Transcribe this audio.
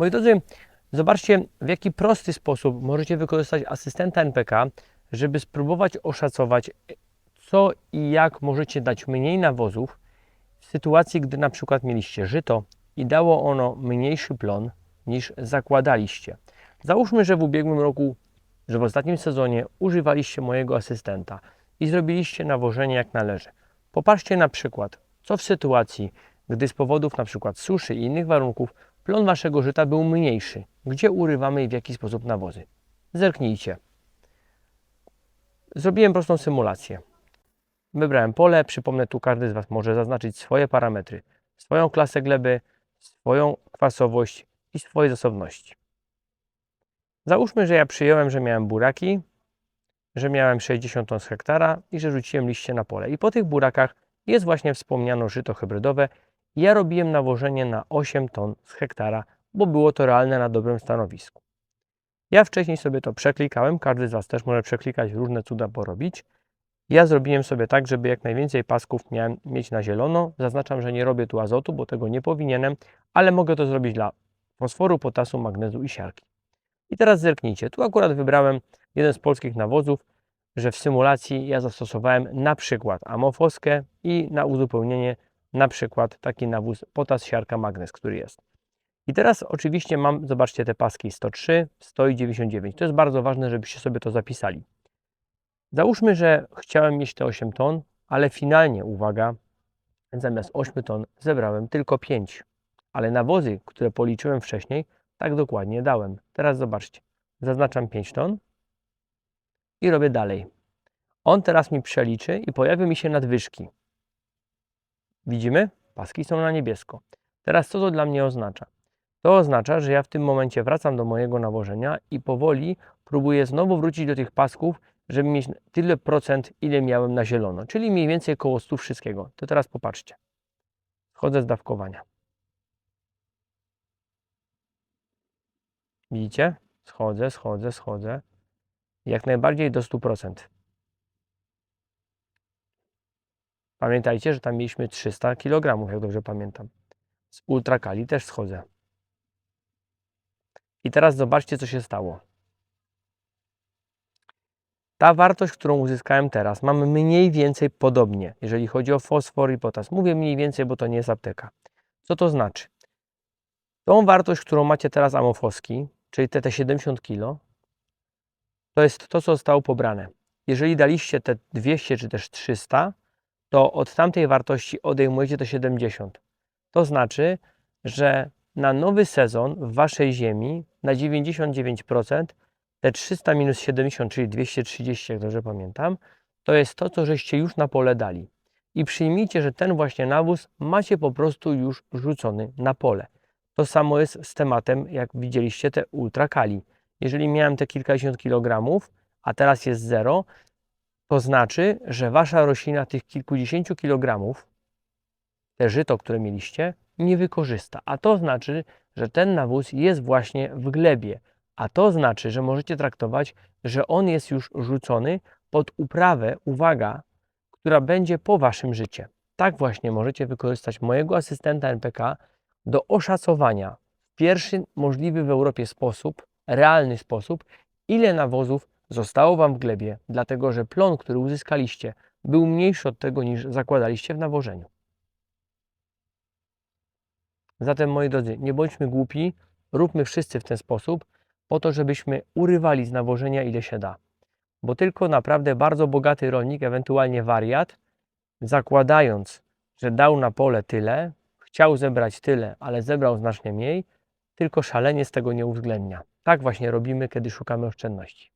Moi drodzy, zobaczcie w jaki prosty sposób możecie wykorzystać asystenta NPK, żeby spróbować oszacować, co i jak możecie dać mniej nawozów w sytuacji, gdy na przykład mieliście żyto i dało ono mniejszy plon niż zakładaliście. Załóżmy, że w ubiegłym roku, że w ostatnim sezonie używaliście mojego asystenta i zrobiliście nawożenie jak należy. Popatrzcie na przykład, co w sytuacji, gdy z powodów na przykład suszy i innych warunków plon waszego żyta był mniejszy. Gdzie urywamy i w jaki sposób nawozy? Zerknijcie. Zrobiłem prostą symulację. Wybrałem pole, przypomnę tu każdy z Was może zaznaczyć swoje parametry, swoją klasę gleby, swoją kwasowość i swoje zasobności. Załóżmy, że ja przyjąłem, że miałem buraki, że miałem 60 ton z hektara i że rzuciłem liście na pole. I po tych burakach jest właśnie wspomniano żyto hybrydowe. Ja robiłem nawożenie na 8 ton z hektara, bo było to realne na dobrym stanowisku. Ja wcześniej sobie to przeklikałem, każdy z Was też może przeklikać, różne cuda porobić. Ja zrobiłem sobie tak, żeby jak najwięcej pasków miałem mieć na zielono. Zaznaczam, że nie robię tu azotu, bo tego nie powinienem, ale mogę to zrobić dla fosforu, potasu, magnezu i siarki. I teraz zerknijcie, tu akurat wybrałem jeden z polskich nawozów, że w symulacji ja zastosowałem na przykład amofoskę i na uzupełnienie na przykład taki nawóz potas, siarka, magnez, który jest. I teraz oczywiście mam, zobaczcie te paski 103, 100 i 99. To jest bardzo ważne, żebyście sobie to zapisali. Załóżmy, że chciałem mieć te 8 ton, ale finalnie, uwaga, zamiast 8 ton zebrałem tylko 5. Ale nawozy, które policzyłem wcześniej, tak dokładnie dałem. Teraz zobaczcie. Zaznaczam 5 ton i robię dalej. On teraz mi przeliczy i pojawią mi się nadwyżki. Widzimy? Paski są na niebiesko. Teraz co to dla mnie oznacza? To oznacza, że ja w tym momencie wracam do mojego nawożenia i powoli próbuję znowu wrócić do tych pasków, żeby mieć tyle procent, ile miałem na zielono, czyli mniej więcej około 100 wszystkiego. To teraz popatrzcie. Wchodzę z dawkowania. Widzicie? Schodzę, schodzę, schodzę. Jak najbardziej do 100%. Pamiętajcie, że tam mieliśmy 300 kg, jak dobrze pamiętam. Z ultrakali też schodzę. I teraz zobaczcie, co się stało. Ta wartość, którą uzyskałem teraz, mam mniej więcej podobnie, jeżeli chodzi o fosfor i potas. Mówię mniej więcej, bo to nie jest apteka. Co to znaczy? Tą wartość, którą macie teraz amofoski, czyli te, te 70 kg, to jest to, co zostało pobrane. Jeżeli daliście te 200 czy też 300, to od tamtej wartości odejmujecie te 70. To znaczy, że na nowy sezon w waszej ziemi na 99% te 300 minus 70, czyli 230, jak dobrze pamiętam, to jest to, co żeście już na pole dali. I przyjmijcie, że ten właśnie nawóz macie po prostu już rzucony na pole. To samo jest z tematem, jak widzieliście, te ultrakali. Jeżeli miałem te kilkadziesiąt kilogramów, a teraz jest zero, to znaczy, że wasza roślina tych kilkudziesięciu kilogramów, te żyto, które mieliście, nie wykorzysta. A to znaczy, że ten nawóz jest właśnie w glebie. A to znaczy, że możecie traktować, że on jest już rzucony pod uprawę, uwaga, która będzie po waszym życie. Tak właśnie możecie wykorzystać mojego asystenta NPK do oszacowania w pierwszy możliwy w Europie sposób, realny sposób, ile nawozów zostało Wam w glebie, dlatego że plon, który uzyskaliście, był mniejszy od tego, niż zakładaliście w nawożeniu. Zatem, moi drodzy, nie bądźmy głupi, róbmy wszyscy w ten sposób, po to, żebyśmy urywali z nawożenia ile się da. Bo tylko naprawdę bardzo bogaty rolnik, ewentualnie wariat, zakładając, że dał na pole tyle, chciał zebrać tyle, ale zebrał znacznie mniej, tylko szalenie z tego nie uwzględnia. Tak właśnie robimy, kiedy szukamy oszczędności.